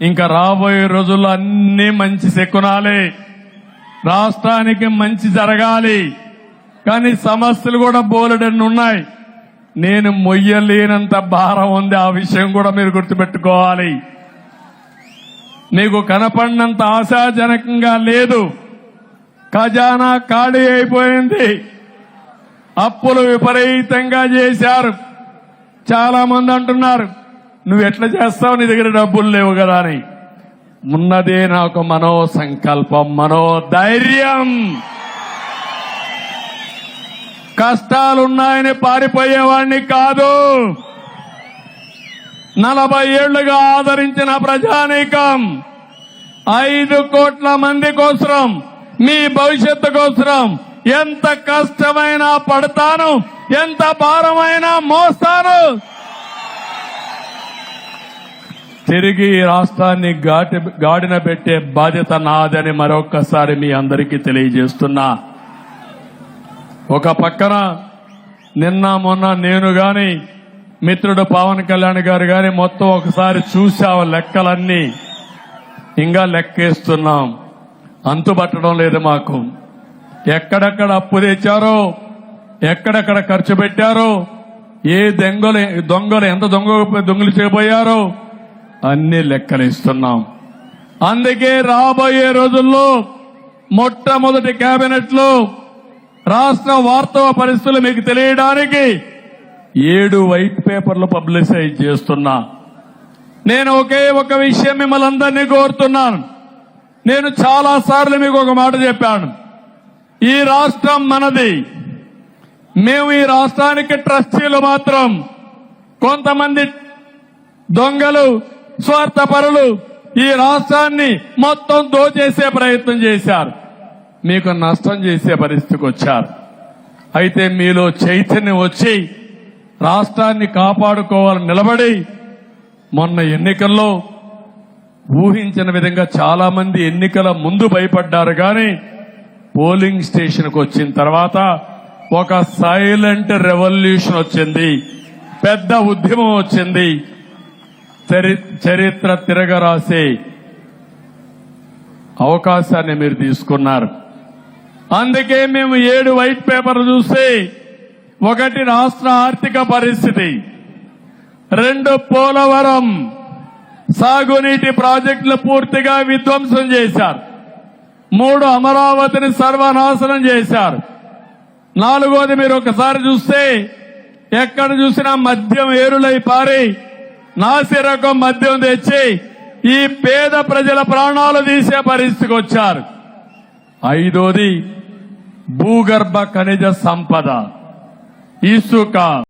ఇంకా రాబోయే రోజుల్లో అన్ని మంచి శకునాలే. రాష్ట్రానికి మంచి జరగాలి. కానీ సమస్యలు కూడా బోలెడన్ని ఉన్నాయి. నేను మొయ్యలేనంత భారం ఉంది. ఆ విషయం కూడా మీరు గుర్తుపెట్టుకోవాలి. నీకు కనపడినంత ఆశాజనకంగా లేదు. ఖజానా ఖాళీ అయిపోయింది. అప్పులు విపరీతంగా చేశారు. చాలా మంది అంటున్నారు నువ్వు ఎట్లా చేస్తావు నీ దగ్గర డబ్బులు లేవు కదా అని. ఉన్నదే నాకు మనో సంకల్పం మనో ధైర్యం కష్టాలున్నాయని పారిపోయేవాడిని కాదు. నలభై ఏళ్ళుగా ఆదరించిన ప్రజానీకం ఐదు కోట్ల మంది కోసం మీ భవిష్యత్తు కోసం ఎంత కష్టమైనా పడతాను ఎంత భారమైనా మోస్తాను. తిరిగి ఈ రాష్ట్రాన్ని గాటి గాడిన పెట్టే బాధ్యత నాదని మరొక్కసారి మీ అందరికీ తెలియజేస్తున్నా. ఒక పక్కన నిన్న మొన్న నేను గాని మిత్రుడు పవన్ కళ్యాణ్ గారు గాని మొత్తం ఒకసారి చూసావు లెక్కలన్నీ. ఇంకా లెక్కేస్తున్నాం. అంతుపట్టడం లేదు మాకు. ఎక్కడెక్కడ అప్పు తెచ్చారో ఎక్కడెక్కడ ఖర్చు పెట్టారో ఏ దొంగలు దొంగలు ఎంత దొంగ దొంగలు చేయబోయారో అన్ని లెక్కలిస్తున్నాం అందుకే రాబోయే రోజుల్లో మొట్టమొదటి కేబినెట్లో రాష్ట్ర వాస్తవ పరిస్థితులు మీకు తెలియడానికి ఏడు వైట్ పేపర్లు పబ్లిసైజ్ చేస్తున్నా. నేను ఒకే ఒక విషయం మిమ్మల్ని అందరినీ కోరుతున్నాను. నేను చాలా సార్లు మీకు ఒక మాట చెప్పాను. ఈ రాష్ట్రం మనది. మేము ఈ రాష్ట్రానికి ట్రస్టీలు మాత్రం. కొంతమంది దొంగలు స్వార్థపరులు ఈ రాష్ట్రాన్ని మొత్తం దోచేసే ప్రయత్నం చేశారు. మీకు నష్టం చేసే పరిస్థితికి వచ్చారు. అయితే మీలో చైతన్యం వచ్చి రాష్ట్రాన్ని కాపాడుకోవాలని నిలబడి మొన్న ఎన్నికల్లో ఊహించిన విధంగా చాలా మంది ఎన్నికల ముందు భయపడ్డారు కానీ పోలింగ్ స్టేషన్కి వచ్చిన తర్వాత ఒక సైలెంట్ రెవల్యూషన్ వచ్చింది. పెద్ద ఉద్యమం వచ్చింది. చరిత్ర తిరగరాసే అవకాశాన్ని మీరు తీసుకున్నారు. అందుకే మేము ఏడు వైట్ పేపర్లు చూస్తే ఒకటి రాష్ట్ర ఆర్థిక పరిస్థితి రెండు పోలవరం సాగునీటి ప్రాజెక్టులు పూర్తిగా విధ్వంసం చేశారు. మూడు అమరావతిని సర్వనాశనం చేశారు. నాలుగోది మీరు ఒకసారి చూస్తే ఎక్కడ చూసినా మద్యం ఏరులై పారి నాసిరకం మద్యం తెచ్చి ఈ పేద ప్రజల ప్రాణాలు తీసే పరిస్థితికి వచ్చారు. ఐదోది భూగర్భ ఖనిజ సంపద. ఇసుక.